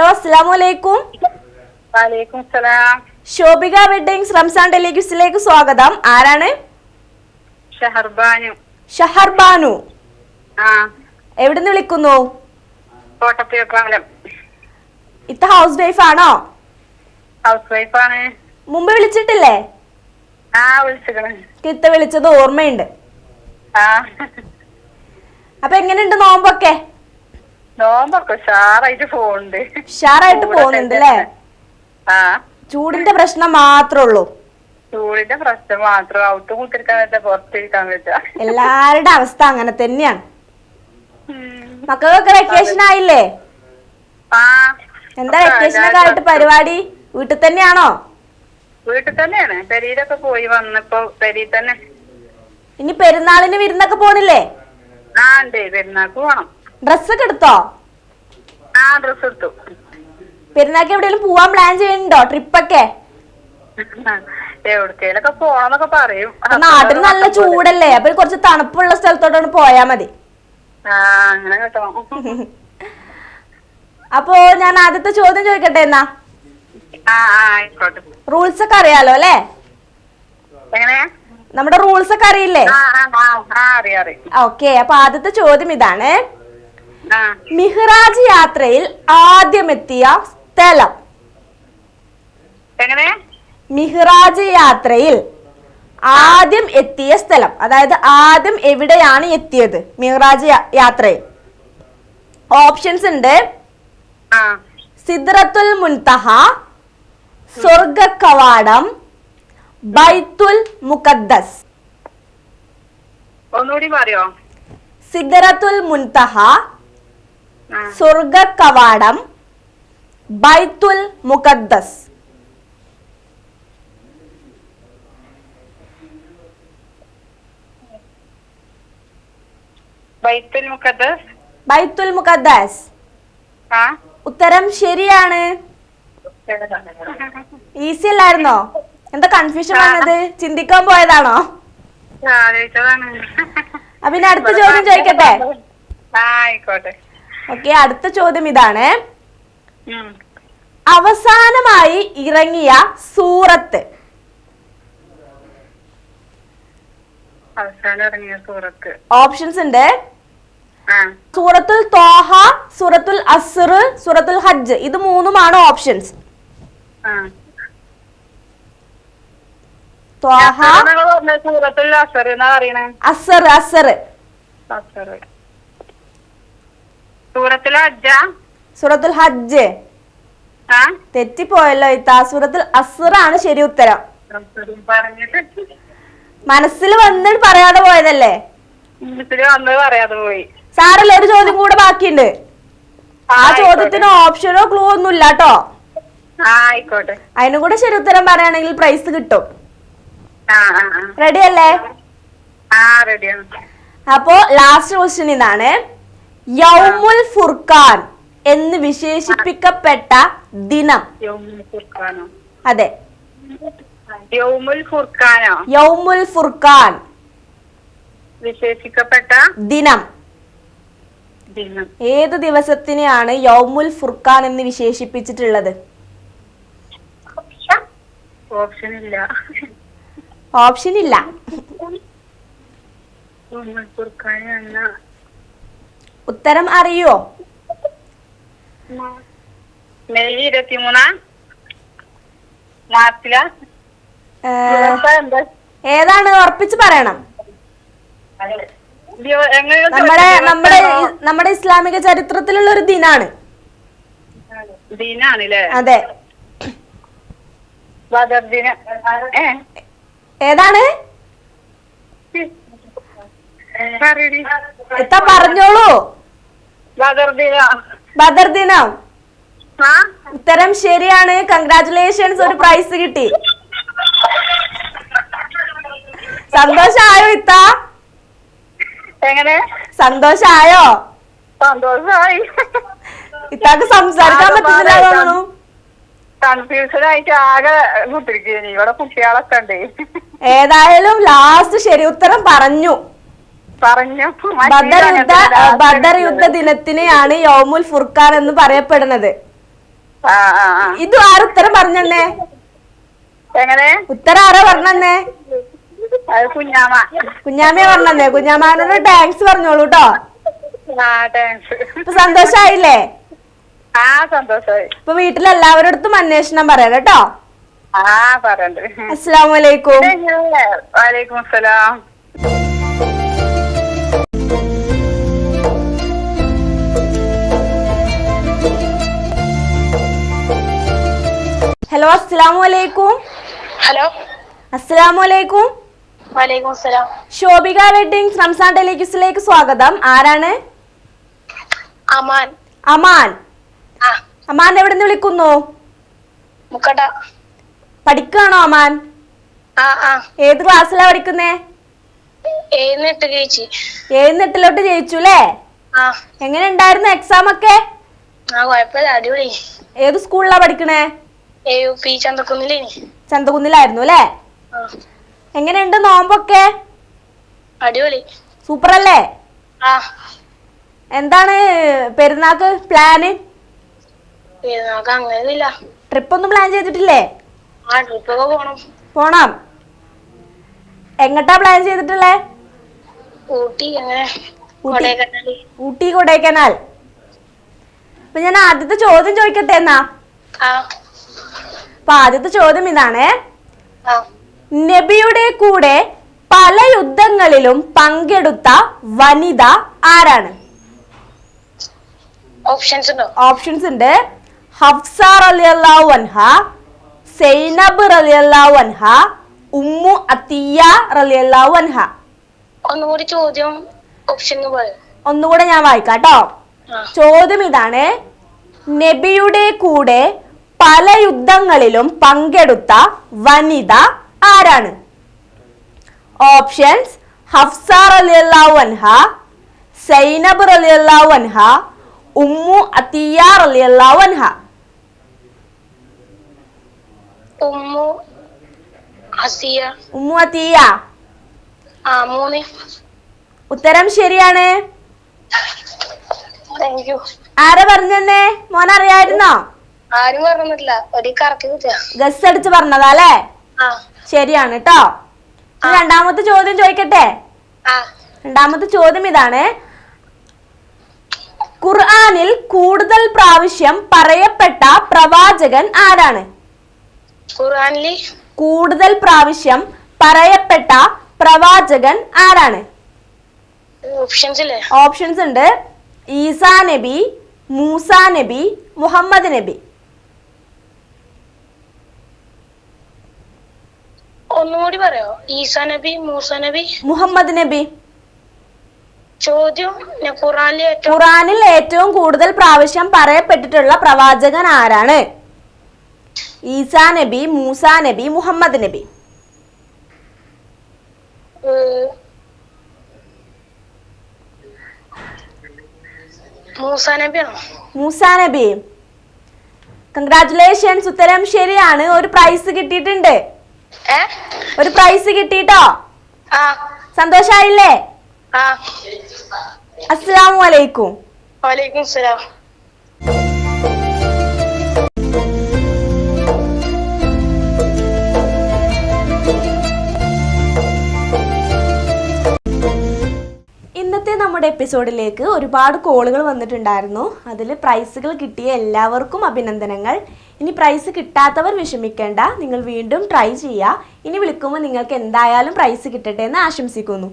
Hello അസ്സലാമലൈക്കും Shobhika weddings Ramzan ടെലിഗ്യൂസിലേക്ക് സ്വാഗതം. ആരാണ്? ഷഹർബാനു. എവിടുന്ന് വിളിക്കുന്നു? ഇത്ത ഹൗസ് വൈഫ് ആണോ? ഹൗസ് ആണ്. മുമ്പ് വിളിച്ചിട്ടില്ലേ? ഇത്ത വിളിച്ചത് ഓർമ്മയുണ്ട്. അപ്പൊ എങ്ങനെയുണ്ട് നോമ്പൊക്കെ? നോമ്പൊക്കെ ഉഷാറായിട്ട് പോണ്ട് ഉഷാറായിട്ട് പോകുന്നുണ്ട് അല്ലേ? ആ. ചൂടിന്റെ പ്രശ്നം മാത്രമേ ഉള്ളൂ ചൂടിന്റെ പ്രശ്നം മാത്രം. ഔട്ട് കൂട്ടിരിക്കാൻ പറ്റില്ല പുറത്തിരിക്കാൻ പറ്റില്ല എല്ലാവരുടെ അവസ്ഥ അങ്ങനെ തന്നെയാണ്. മക്കൾക്കൊക്കെ വെക്കേഷൻ ആയില്ലേ? ആ. എന്താ വെക്കേഷൻ ഒക്കെ ആയിട്ട് പരിപാടി? വീട്ടിൽ തന്നെയാണോ? വീട്ടിൽ തന്നെയാണ്. പെരിയിലൊക്കെ പോയി വന്നപ്പോ പെരീ തന്നെ. ഇനി പെരുന്നാളിന് വിരുന്നൊക്കെ പോണില്ലേ? ആ ഉണ്ട്. പെരുന്നാൾക്ക് പോണം. ഡ്രസ്സൊക്കെ എടുത്തോ? ആ ഡ്രസ് എടുത്തു. പെരുന്നാൾക്ക് എവിടെയെങ്കിലും പോവാൻ പ്ലാൻ ചെയ്യുന്നുണ്ടോ? ട്രിപ്പൊക്കെ പോണന്നൊക്കെ പറയും. നാട്ടിൽ നല്ല ചൂടല്ലേ? അപ്പൊ കുറച്ച് തണുപ്പുള്ള സ്ഥലത്തോട്ടാണ് പോയാ മതി. ആ അങ്ങനെ കേട്ടോ. അപ്പോ ഞാൻ ആദ്യത്തെ ചോദ്യം ചോദിക്കട്ടെ എന്നാ? ആ ആ ആയിക്കോട്ടെ. റൂൾസ് ഒക്കെ അറിയാലോ അല്ലേ? എങ്ങനെ? നമ്മുടെ റൂൾസ് ഒക്കെ അറിയില്ലേ? ആ ആ ആ ആ അറിയാം അറിയാം. ഓക്കെ അപ്പൊ ആദ്യത്തെ ചോദ്യം ഇതാണ്. മിഹ്റാജ് യാത്രയിൽ ആദ്യമെത്തിയ സ്ഥലം. എങ്ങനെ? മിഹ്റാജ് യാത്രയിൽ ആദ്യം എത്തിയ സ്ഥലം. അതായത് ആദ്യം എവിടെയാണ് എത്തിയത് മിഹ്റാജ് യാത്രയിൽ? ഓപ്ഷൻസ് ഉണ്ട്. ആ. സിദ്റത്തുൽ മുൻതഹ സ്വർഗ കവാടം ബൈത്തുൽ മുഖദ്ദസ്. ഒന്നുകൂടി പറയോ സിദ്റത്തുൽ മുൻതഹ സ്വർഗ കവാടം ബൈത്തുൽ മുഖദ്ദസ്. ബൈത്തുൽ മുഖദ്ദസ്? ബൈത്തുൽ മുഖദ്ദസ്. ഉത്തരം ശരിയാണ്. ഈസി അല്ലായിരുന്നോ? എന്താ കൺഫ്യൂഷൻ വന്നത്? ചിന്തിക്കാൻ പോയതാണോ? അപ്പൊ പിന്നെ അടുത്ത ചോദ്യം ചോദിക്കട്ടെ? ആയിക്കോട്ടെ. ഓക്കെ അടുത്ത ചോദ്യം ഇതാണ്. അവസാനമായി ഇറങ്ങിയ സൂറത്ത്. ഓപ്ഷൻസ് ഉണ്ട്. സൂറത്തുൽ തോഹ സൂറത്തുൽ അസ്ർ സൂറത്തുൽ ഹജ്ജ്. ഇത് മൂന്നുമാണ് ഓപ്ഷൻസ് അസർ അസർ സൂറത്തുൽ ഹജ്ജ? സൂറത്തുൽ ഹജ്ജ്. തെറ്റിപ്പോയല്ലോ ഇത്താ. സൂറത്തുൽ അസുറാണ് ശരി ഉത്തരം. മനസ്സിൽ വന്നിട്ട് പറയാതെ പോയതല്ലേ? പറയാതെ പോയി. സാറല്ല ഒരു ചോദ്യം കൂടെ ബാക്കിയുണ്ട്. ആ ചോദ്യത്തിന് ഓപ്ഷനോ ക്ലൂ ഒന്നും ഇല്ല കേട്ടോ ആയിക്കോട്ടെ. അതിനും കൂടെ ശരി ഉത്തരം പറയുകയാണെങ്കിൽ പ്രൈസ് കിട്ടും. റെഡി അല്ലേ? അപ്പോ ലാസ്റ്റ് ക്വസ്റ്റ്യൻ ഇതാണ്. യൗമുൽ ഫുർഖാൻ എന്ന് വിശേഷിപ്പിക്കപ്പെട്ട ദിനം. അതെ. യൗമുൽ ഫുർഖാനോ? യൗമുൽ ഫുർഖാൻ. വിശേഷിക്കപ്പെട്ട ദിനം. ദിനം. ഏത് ദിവസത്തിനെയാണ് യൗമുൽ ഫുർഖാൻ എന്ന് വിശേഷിപ്പിച്ചിട്ടുള്ളത്? ഓപ്ഷൻ ഇല്ല. ഓപ്ഷൻ ഇല്ല. യൗമുൽ ഫുർഖാൻ എന്ന ഉത്തരം അറിയോ? മെയ് ഇരുപത്തിമൂന്നാ? മാർച്ചില? ഏതാണ്? ഉറപ്പിച്ച് പറയണം. നമ്മുടെ നമ്മുടെ നമ്മുടെ ഇസ്ലാമിക ചരിത്രത്തിലുള്ള ഒരു ദിനാണ്. അതെ. ഏതാണ്. എത്താ പറഞ്ഞോളൂ. ബദർ ദിന ബദർ ദിനം ആ? ഉത്തരം ശരിയാണ്. കൺഗ്രാറ്റുലേഷൻസ് ഒരു പ്രൈസ് കിട്ടി. സന്തോഷായോ ഇത്ത? എങ്ങനെ? സന്തോഷായോ? സന്തോഷായി. ഇത്താക്ക് സംസാരിക്കാൻ പറ്റുന്നില്ല തോന്നുന്നു. കൺഫ്യൂഷൻ ആയിട്ട് ആകെ കുത്തിരിക്കുന്നു ഇവിടെ കുട്ടികളൊക്കെ ഉണ്ട്. ഏതായാലും ലാസ്റ്റ് ശരി. ഉത്തരം പറഞ്ഞു. ബദർ യുദ്ധ ബദർ യുദ്ധ ദിനത്തിനെയാണ് യോമുൽ ഫുർഖാൻ എന്ന് പറയപ്പെടുന്നത്. ഇത് ആര് ഉത്തരം പറഞ്ഞെന്നേ? എങ്ങനെ? ഉത്തരം ആരാ പറഞ്ഞെന്നേ? കുഞ്ഞാമ. കുഞ്ഞാമയെ പറഞ്ഞെന്നേ. കുഞ്ഞാമാനോട് ടാങ്ക്സ് പറഞ്ഞോളൂ കേട്ടോ സന്തോഷായില്ലേ? ആ ഇപ്പൊ വീട്ടിലെല്ലാവരുടെ അടുത്തും അന്വേഷണം പറയാം കേട്ടോ. ആ പറയണ്ട്. അസ്സാം വലൈക്കും വലൈക്കും അസ്സലാം. ഹലോ അസ്സലാമലൈക്കും ഹലോ. അസ്സലാമലൈക്കും വലൈക്കും വലൈക്കും അസ്സലാം ശോഭിക വെഡിങ്സ് റംസാൻ ടെലിക്യൂസിലേക്ക് സ്വാഗതം. ആരാണ്? അമാൻ. അമാൻ. അമാൻ എവിടെ നിന്ന് വിളിക്കുന്നു പഠിക്കുകയാണോ അമാൻ? ഏത് ക്ലാസ്സിലാ പഠിക്കുന്നേ? ഏഴുന്നെട്ടിലോട്ട് ജയിച്ചു. അല്ലേ? എങ്ങനെ ഉണ്ടായിരുന്നു എക്സാം ഒക്കെ? ആ കുഴപ്പമില്ല. അടിപൊളി. ഏത് സ്കൂളിലാ പഠിക്കണേ? ചന്തകുന്നിലായിരുന്നു അല്ലേ? എങ്ങനെയുണ്ട് നോമ്പൊക്കെ? അടിപൊളി. സൂപ്പർ അല്ലേ എന്താണ് പെരുന്നാക്ക് പ്ലാന്? അങ്ങനെയൊന്നുമില്ല. ട്രിപ്പ് ഒന്നും പ്ലാൻ ചെയ്തിട്ടില്ലേ? പോണം. എങ്ങട്ടാ പ്ലാൻ ചെയ്തിട്ടുള്ളേ? ഊട്ടി ഊട്ടി. കൊടൈക്കനാൽ. അപ്പൊ ഞാൻ ആദ്യത്തെ ചോദ്യം ചോദിക്കട്ടെ എന്നാ? അപ്പൊ ആദ്യത്തെ ചോദ്യം ഇതാണ്. നബിയുടെ കൂടെ പല യുദ്ധങ്ങളിലും പങ്കെടുത്ത വനിത ആരാണ്? ഓപ്ഷൻസ് ഉണ്ട്? ഓപ്ഷൻസ് ഉണ്ട്. ഹഫ്സ റളിയല്ലാഹു അൻഹ സൈനബ് റളിയല്ലാഹു അൻഹ ഉമ്മു അത്തിയ റളിയല്ലാഹു അൻഹ. ഒന്നുകൂടി ചോദ്യം ഓപ്ഷൻ ഒന്നുകൂടെ ഞാൻ വായിക്കാം കേട്ടോ ചോദ്യം ഇതാണ്. നബിയുടെ കൂടെ പല യുദ്ധങ്ങളിലും പങ്കെടുത്ത വനിത ആരാണ്? ഓപ്ഷൻസ് ഹഫ്സ റളിയല്ലാഹു അൻഹ സൈനബ് റളിയല്ലാഹു അൻഹ ഉമ്മു അത്തിയ റളിയല്ലാഹു അൻഹ. Umm Hasiya Umm Atiyya. ആ മൂന്ന്. ഉത്തരം ശരിയാണ്. ആരെ പറഞ്ഞെന്നേ? മോൻ അറിയായിരുന്നോ ആരും പറഞ്ഞില്ല ഒരു ഗസ് അടിച്ച് പറഞ്ഞതാ അല്ലേ ശരിയാണ് കേട്ടോ രണ്ടാമത്തെ ചോദ്യം ചോദിക്കട്ടെ? രണ്ടാമത്തെ ചോദ്യം ഇതാണ്. ഖുർആനിൽ കൂടുതൽ പ്രാവശ്യം പറയപ്പെട്ട പ്രവാചകൻ ആരാണ്? ഖുർആാനിൽ കൂടുതൽ പ്രാവശ്യം പറയപ്പെട്ട പ്രവാചകൻ ആരാണ്? ഓപ്ഷൻസ് ഉണ്ട്. ഈസാ നബി മൂസ നബി മുഹമ്മദ് നബി. ഒന്നുകൂടി പറയോ? ഈസാ നബി മൂസ നബി? മുഹമ്മദ് നബി. ചോദ്യം ഖുറാനിൽ ഏറ്റവും കൂടുതൽ പ്രാവശ്യം പറയപ്പെട്ടിട്ടുള്ള പ്രവാചകൻ ആരാണ്? ഈസാ നബി മൂസ നബി മുഹമ്മദ് നബി. മൂസ നബി. കൺഗ്രാറ്റുലേഷൻസ് ഉത്തരം ശരിയാണ്. ഒരു പ്രൈസ് കിട്ടിയിട്ടുണ്ട്. ഒരു പ്രൈസ് കിട്ടിട്ടോ? സന്തോഷായില്ലേ? അസ്സലാമു അലൈക്കും. വലൈക്കും എപ്പിസോഡിലേക്ക് ഒരുപാട് കോളുകൾ വന്നിട്ടുണ്ടായിരുന്നു. അതിൽ പ്രൈസുകൾ കിട്ടിയ എല്ലാവർക്കും അഭിനന്ദനങ്ങൾ. ഇനി പ്രൈസ് കിട്ടാത്തവർ വിഷമിക്കേണ്ട. നിങ്ങൾ വീണ്ടും ട്രൈ ചെയ്യുക. ഇനി വിളിക്കുമ്പോൾ നിങ്ങൾക്ക് എന്തായാലും പ്രൈസ് കിട്ടട്ടെ എന്ന് ആശംസിക്കുന്നു.